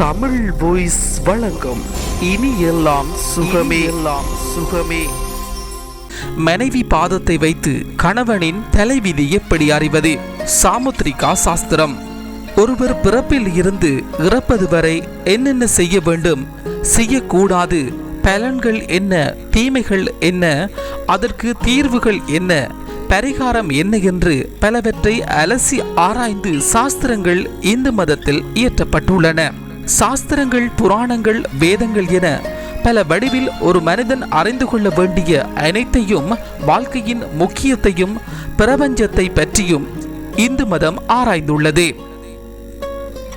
Tamil voice வழங்கும் இனி எல்லாம் சுகமே. எல்லாம் சுகமே. மனைவி பாதத்தை வைத்து கணவனின் தலைவிதி எப்படி அறிவது? சாமுத்ரிகா சாஸ்திரம். ஒருவர் பிறப்பில் இருந்து இறப்பது வரை என்னென்ன செய்ய வேண்டும்? செய்யக்கூடாது. பலன்கள் என்ன? தீமைகள் என்ன? அதற்கு தீர்வுகள் என்ன? பரிகாரம் என்ன என்று பலவற்றை அலசி ஆராய்ந்து சாஸ்திரங்கள் இந்து மதத்தில் இயற்றப்பட்டுள்ளன. சாஸ்திரங்கள் புராணங்கள் வேதங்கள் என பல வடிவில் ஒரு மனிதன் அறிந்து கொள்ள வேண்டிய அனைத்தையும் வாழ்க்கையின் முக்கியத்தையும் பிரபஞ்சத்தை பற்றியும் இந்து மதம் ஆராய்ந்துள்ளது.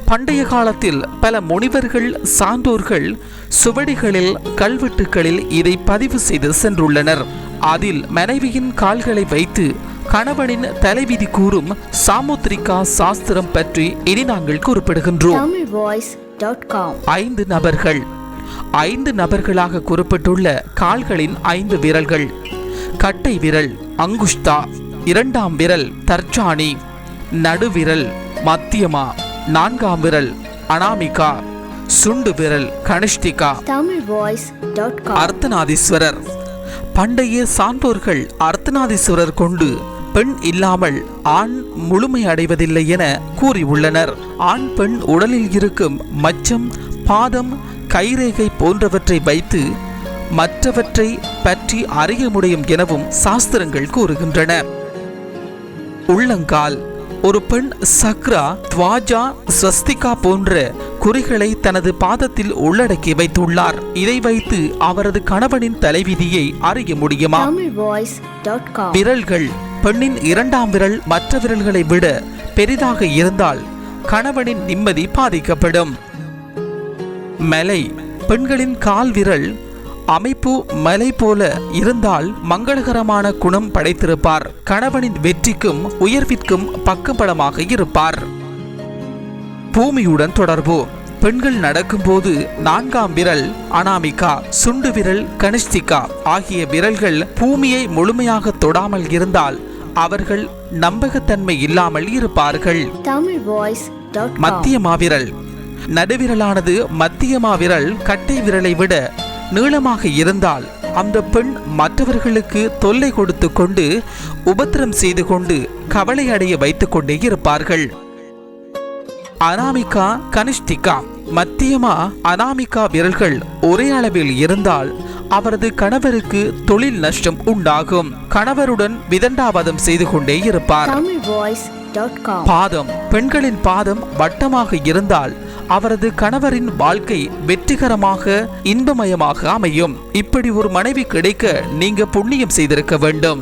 பண்டைய காலத்தில் பல முனிவர்கள் சான்றோர்கள் சுவடிகளில் கல்வெட்டுகளில் இதை பதிவு செய்து சென்றுள்ளனர். அதில் மனைவியின் கால்களை வைத்து கணவனின் தலைவிதி கூறும் சாமுத்ரிகா சாஸ்திரம் பற்றி இனி நாங்கள் குறிப்பிடுகின்றோம். ஐந்து நபர்கள். ஐந்து நபர்களாக குறிப்பிட்டுள்ள கால்களின் ஐந்து விரல்கள். கட்டை விரல் அங்குஷ்தா இரண்டாம் விரல் தர்ஜானி நடுவிரல் மத்தியமா. நான்காம் விரல் அனாமிகா. சுண்டு விரல் கனிஷ்டிகா. அர்த்தநாதீஸ்வரர். பண்டைய சான்றோர்கள் அர்த்தநாதீஸ்வரர் கொண்டு பெண் இல்லாமல் ஆண் முழுமை அடைவதில்லை என கூறியுள்ளனர். ஆண் பெண் உடலில் இருக்கும் மச்சம் பாதம் கைரேகை போன்றவற்றை வைத்து மற்றவற்றை பற்றி அறிய முடியும் எனவும் சாஸ்திரங்கள் கூறுகின்றன. உள்ளங்கால். ஒரு பெண் சக்ரா துவாஜா ஸ்வஸ்திகா போன்ற குறிகளை தனது பாதத்தில் உள்ளடக்கி வைத்துள்ளார். இதை வைத்து அவரது கணவனின் தலைவிதியை அறிய முடியுமா? விரல்கள். பெண்ணின் இரண்டாம் விரல் மற்ற விரல்களை விட பெரிதாக இருந்தால் கணவனின் நிம்மதி பாதிக்கப்படும். மலை பெண்களின் கால் விரல் அமைப்பு மலை போல இருந்தால் மங்களகரமான குணம் படைத்திருப்பார். கணவனின் வெற்றிக்கும் உயர்விற்கும் பக்கபலமாக இருப்பார். பூமியுடன் தொடர்பு. பெண்கள் நடக்கும்போது நான்காம் விரல் அனாமிகா சுண்டு விரல் கனிஷ்டிகா ஆகிய விரல்கள் பூமியை முழுமையாக தொடாமல் இருந்தால் அவர்கள் நம்பகத்தன்மை இல்லாமல் இருப்பார்கள். மத்திய மாவிரல். நடுவிரலானது மத்திய மாவிரல் கட்டை விரலை விட நீளமாக இருந்தால் அந்த பெண் மற்றவர்களுக்கு தொல்லை கொடுத்து கொண்டு உபத்திரம் செய்து கொண்டு கவலை அடைய வைத்துக் கொண்டே இருப்பார்கள். அனாமிகா கனிஷ்டிகா. மத்தியமா அனாமிகா விரல்கள் ஒரே அளவில் இருந்தால் அவரது கணவருக்கு தொழில் நஷ்டம் உண்டாகும். கணவருடன் விதண்டாவாதம் செய்து கொண்டே இருப்பார். பாதம். பெண்களின் பாதம் வட்டமாக இருந்தால் அவரது கணவரின் வாழ்க்கை வெற்றிகரமாக இன்பமயமாக அமையும். இப்படி ஒரு மனைவி கிடைக்க நீங்க புண்ணியம் செய்திருக்க வேண்டும்.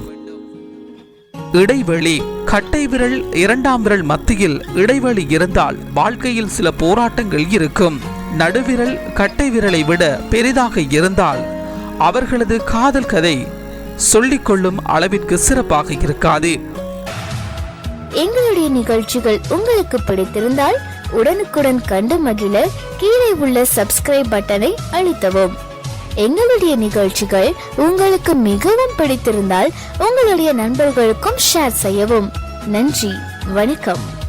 இடைவெளி. கட்டை விரல் இரண்டாம் விரல் மத்தியில் இடைவெளி இருந்தால் வாழ்க்கையில் சில போராட்டங்கள் இருக்கும். நடுவிரல் கட்டை விரலை விட பெரிதாக இருந்தால் அவர்களது காதல் கதை சொல்லிக்கொள்ளும் அளவிற்கு சிறப்பாக இருக்காது. எங்களுடைய நிகழ்ச்சிகள் உங்களுக்கு பிடித்திருந்தால் உடனுக்குடன் கண்டு மகிழ கீழே உள்ள சப்ஸ்கிரைப் பட்டனை அழுத்தவும். எங்களுடைய நிகழ்ச்சிகள் உங்களுக்கு மிகவும் பிடித்திருந்தால் உங்களுடைய நண்பர்களுக்கும் ஷேர் செய்யவும். நன்றி வணக்கம்.